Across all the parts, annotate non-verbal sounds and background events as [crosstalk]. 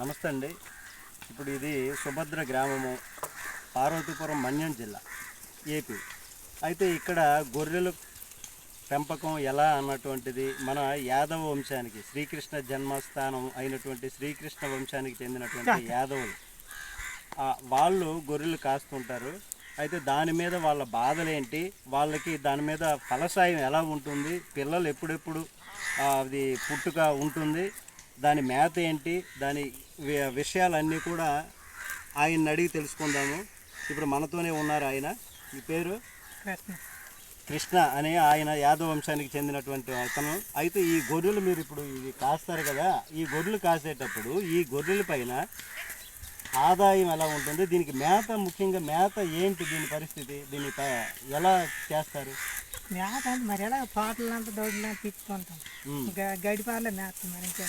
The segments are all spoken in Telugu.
నమస్తే అండి. ఇప్పుడు ఇది సుభద్ర గ్రామము పార్వతీపురం మన్యం జిల్లా ఏపీ. అయితే ఇక్కడ గొర్రెలు పెంపకం ఎలా అన్నటువంటిది మన యాదవ వంశానికి శ్రీకృష్ణ జన్మస్థానం అయినటువంటి శ్రీకృష్ణ వంశానికి చెందినటువంటి [laughs] యాదవులు. వాళ్ళు గొర్రెలు కాస్తుంటారు. అయితే దాని మీద వాళ్ళ బాధలేంటి? వాళ్ళకి దాని మీద ఫలసాయం ఎలా ఉంటుంది? పిల్లలు ఎప్పుడెప్పుడు అది పుట్టుక ఉంటుంది? దాని మేత ఏంటి దాని విషయాలన్నీ కూడా ఆయన అడిగి తెలుసుకుందాము. ఇప్పుడు మనతోనే ఉన్నారు ఆయన. ఈ పేరు? కృష్ణ. అనే ఆయన యాదవ వంశానికి చెందినటువంటి అతను. అయితే ఈ గొర్రెలు మీరు ఇప్పుడు ఇవి కాస్తారు కదా ఈ గొర్రెలు కాసేటప్పుడు ఈ గొర్రెల పైన ఆదాయం ఎలా ఉంటుంది? దీనికి మేత ముఖ్యంగా మేత ఏంటి? దీని పరిస్థితి దీన్ని ప- ఎలా చేస్తారు? మేత అంటే మరి ఎలా పాటలంతా దొడ్లంతా గ- గడిపాలే మేత మరి. ఇంకా.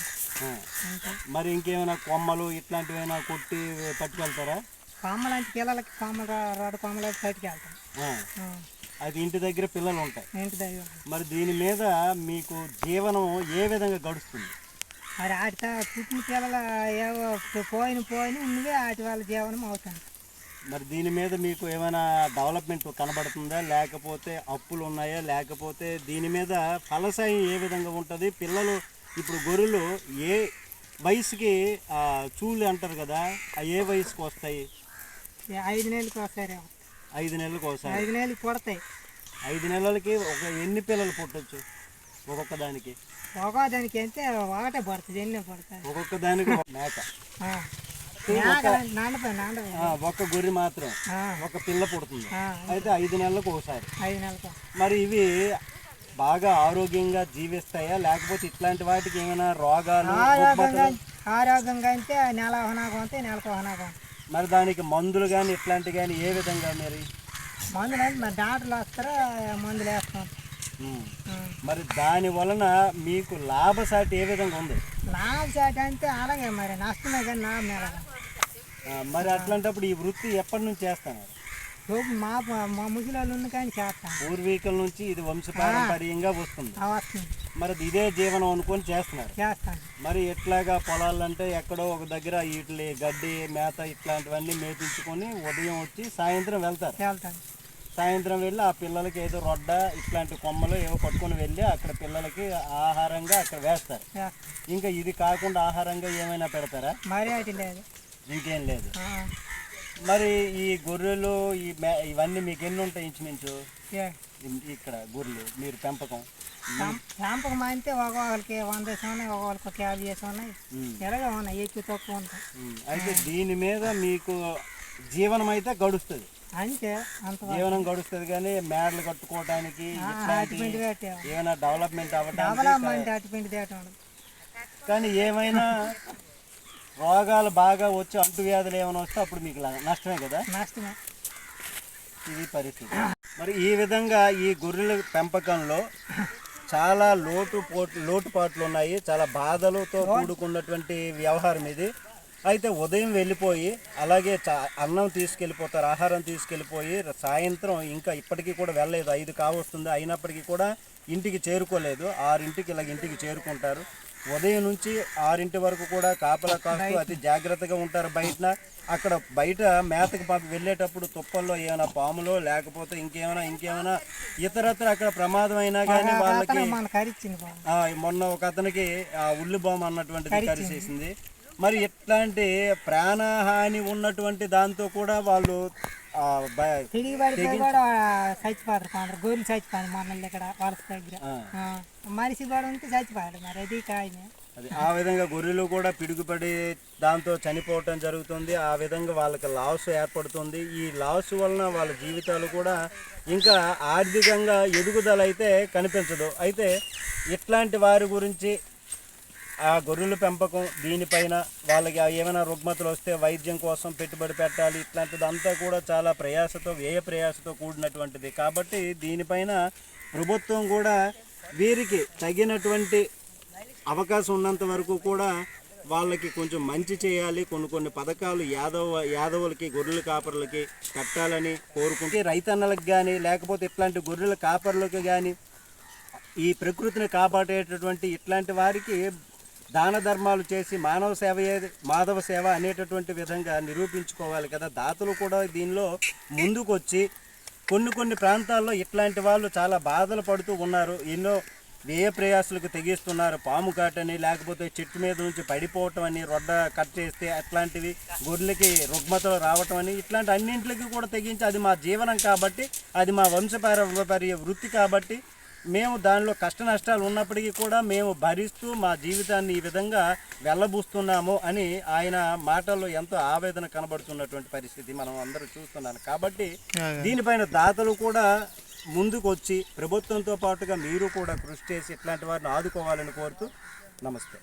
మరి ఇంకేమైనా కొమ్మలు ఇట్లాంటివైనా కొట్టి పట్టుకెళ్తారా? కొమ్మలంటే పిల్లలకి కొమ్మలు కొమ్మలు ఆ, ఆ, అది ఇంటి దగ్గర పిల్లలు ఉంటాయి. ఇంటి దగ్గర మరి దీని మీద మీకు జీవనం ఏ విధంగా గడుస్తుంది? మరి ఆడితో పుట్టిన పిల్లలు ఏవో పోయిన పోయిన ఉన్నవే ఆటి వాళ్ళ జీవనం అవుతుంది. మరి దీని మీద మీకు ఏమైనా డెవలప్మెంట్ కనబడుతుందా? లేకపోతే అప్పులు ఉన్నాయా? లేకపోతే దీని మీద ఫలసాయం ఏ విధంగా ఉంటుంది? పిల్లలు ఇప్పుడు గొర్రెలు ఏ వయసుకి ఆ, చూలు అంటారు కదా ఆ ఏ వయసుకి వస్తాయి? ఐదు నెలలకు ఒకసారి ఐదు నెలలకు ఒకసారి ఐదు నెలలకు పుడతాయి. ఐదు నెలలకి ఒక ఎన్ని పిల్లలు పుట్టొచ్చు? ఒక్కొక్క దానికి. ఒక దానికి అయితే ఒకటే పడుతుంది ఎన్ని పడుతుంది. ఒక్కొక్క దానికి మేక. ఒక్క గొర్రె మాత్రం ఒక పిల్ల పుడుతుంది. అయితే ఐదు నెలలకు ఒకసారి. ఐదు నెలలకు. మరి ఇవి బాగా ఆరోగ్యంగా జీవిస్తాయా? లేకపోతే ఇట్లాంటి వాటికి ఏమైనా రోగాలు ఆరోగ్యంగా అంటే నెల హనాగం అంటే నెలకు హనాగం మరి దానికి మందులు కానీ ఇట్లాంటి కానీ ఏ విధంగా మరి? మందులు అంటే మరి డాక్టర్లు వస్తారా? మందులు వేస్తాం. మరి దాని వలన మీకు లాభసాటి ఏ విధంగా ఉంది? లాభం చాటి అంటే అలాగే మరి నష్టమే కానీ లాభం మరి అట్లాంటప్పుడు ఈ వృత్తి ఎప్పటి నుంచి చేస్తున్నారు? మా మా ముసలి ఉన్న కానీ చేస్తాం. పూర్వీకుల నుంచి ఇది వంశపారంపర్యంగా వస్తుంది. వస్తుంది. మరి ఇది జీవనం అనుకొని చేస్తున్నారు. చేస్తాను మరి ఎట్లాగా పొలాలంటే ఎక్కడో ఒక దగ్గర వీటి గడ్డి మేత ఇట్లాంటివన్నీ మేపించుకొని ఉదయం వచ్చి సాయంత్రం వెళ్తారు. వెళ్తాను సాయంత్రం వెళ్ళి ఆ పిల్లలకి ఏదో రొడ్డ ఇట్లాంటి కొమ్మలు ఏవో పట్టుకొని వెళ్ళి అక్కడ పిల్లలకి ఆహారంగా అక్కడ వేస్తారు. ఇంకా ఇది కాకుండా ఆహారంగా ఏమైనా పెడతారా? మరి అటు లేదు. ఇంకేం లేదు. మరి ఈ గొర్రెలు ఈ ఇవన్నీ మీకు ఎన్ని ఉంటాయి ఇంచుమించు? ఇక్కడ గొర్రెలు మీరు పెంపకం. పెంపకం అంటే ఒక్కొక్కరికి వంద వేసి ఉన్నాయి ఒక్కొక్కరికి ఒక యాభై వేసి ఉన్నాయి. ఎలాగే ఉన్నాయి ఎక్కువ తక్కువ ఉంటాయి. అయితే దీని మీద మీకు జీవనం అయితే గడుస్తుంది. అంతే అంత జీవనం గడుస్తుంది కానీ మేడలు కట్టుకోవడానికి ఏమైనా డెవలప్మెంట్ అవ్వడానికి కానీ ఏమైనా రోగాలు బాగా వచ్చి అంటువ్యాధులు ఏమైనా వస్తే అప్పుడు మీకు నష్టమే కదా? నష్టమే. ఇది పరిస్థితి. మరి ఈ విధంగా ఈ గొర్రెల పెంపకంలో చాలా లోటు పోటు లోటుపాట్లు ఉన్నాయి. చాలా బాధలతో కూడుకున్నటువంటి వ్యవహారం ఇది. అయితే ఉదయం వెళ్ళిపోయి అలాగే చా- అన్నం తీసుకెళ్ళిపోతారు ఆహారం తీసుకెళ్ళిపోయి సాయంత్రం ఇంకా ఇప్పటికీ కూడా వెళ్ళలేదు. ఐదు కావస్తుంది. అయినప్పటికీ కూడా ఇంటికి చేరుకోలేదు. ఆరింటికి ఇలాగ ఇంటికి చేరుకుంటారు. ఉదయం నుంచి ఆరింటి వరకు కూడా కాపలా కాస్తూ అతి జాగ్రత్తగా ఉంటారు. బయట అక్కడ బయట మేతకు పాప వెళ్ళేటప్పుడు తుప్పల్లో ఏమైనా పాములో లేకపోతే ఇంకేమైనా ఇంకేమైనా ఇతరత్ర అక్కడ ప్రమాదం అయినా కానీ వాళ్ళకి మొన్న ఒక అతనికి ఆ ఉల్లి బాంబు అన్నటువంటిది కరిచేసింది మరి ఇట్లాంటి ప్రాణహాని ఉన్నటువంటి దాంతో కూడా వాళ్ళు తిరిగి పడిపోయి కూడా చచ్చిపోతారు కొందరు. గొర్రెలు చచ్చిపోయారు మన ఇక్కడ వలస దగ్గర. మనిషి కూడా ఉంటే చచ్చిపోయాడు మరి అది కాయనే అది ఆ విధంగా గొర్రెలు కూడా పిడుగుపడి దాంతో చనిపోవటం జరుగుతుంది. ఆ విధంగా వాళ్ళకి లాస్ ఏర్పడుతుంది. ఈ లాస్ వలన వాళ్ళ జీవితాలు కూడా ఇంకా ఆర్థికంగా ఎదుగుదల అయితే కనిపించదు. అయితే ఇట్లాంటి వారి గురించి ఆ గొర్రెల పెంపకం దీనిపైన వాళ్ళకి ఆ ఏమైనా రుగ్మతలు వస్తే వైద్యం కోసం పెట్టుబడి పెట్టాలి ఇట్లాంటిదంతా కూడా చాలా ప్రయాసతో వ్యయ ప్రయాసతో కూడినటువంటిది. కాబట్టి దీనిపైన ప్రభుత్వం కూడా వీరికి తగినటువంటి అవకాశం ఉన్నంత వరకు కూడా వాళ్ళకి కొంచెం మంచి చేయాలి. కొన్ని కొన్ని పథకాలు యాదవ యాదవులకి గొర్రెల కాపర్లకి కట్టాలని కోరుకుంటే రైతన్నలకు కానీ లేకపోతే ఇట్లాంటి గొర్రెల కాపర్లకు కానీ ఈ ప్రకృతిని కాపాడేటటువంటి ఇట్లాంటి వారికి దాన ధర్మాలు చేసి మానవ సేవ మాధవ సేవ అనేటటువంటి విధంగా నిరూపించుకోవాలి కదా. దాతలు కూడా దీనిలో ముందుకొచ్చి కొన్ని కొన్ని ప్రాంతాల్లో ఇట్లాంటి వాళ్ళు చాలా బాధలు పడుతూ ఉన్నారు. ఎన్నో వ్యయ ప్రయాసులకు తెగిస్తున్నారు. పాము కాటని లేకపోతే చెట్టు మీద నుంచి పడిపోవటం అని రొడ్డ కట్ చేస్తే అట్లాంటివి గొర్రెలకి రుగ్మతలు రావటం అని ఇట్లాంటి అన్నింటికి కూడా తెగించి అది మా జీవనం కాబట్టి అది మా వంశపారంపర్య వృత్తి కాబట్టి మేము దానిలో కష్ట నష్టాలు ఉన్నప్పటికీ కూడా మేము భరిస్తూ మా జీవితాన్ని ఈ విధంగా వెళ్ళబూస్తున్నాము అని ఆయన మాటల్లో ఎంతో ఆవేదన కనబడుతున్నటువంటి పరిస్థితి మనం అందరూ చూస్తున్నాను కాబట్టి దీనిపైన దాతలు కూడా ముందుకు వచ్చి ప్రభుత్వంతో పాటుగా మీరు కూడా కృషి చేసి ఇట్లాంటి వారిని ఆదుకోవాలని కోరుతూ నమస్తే.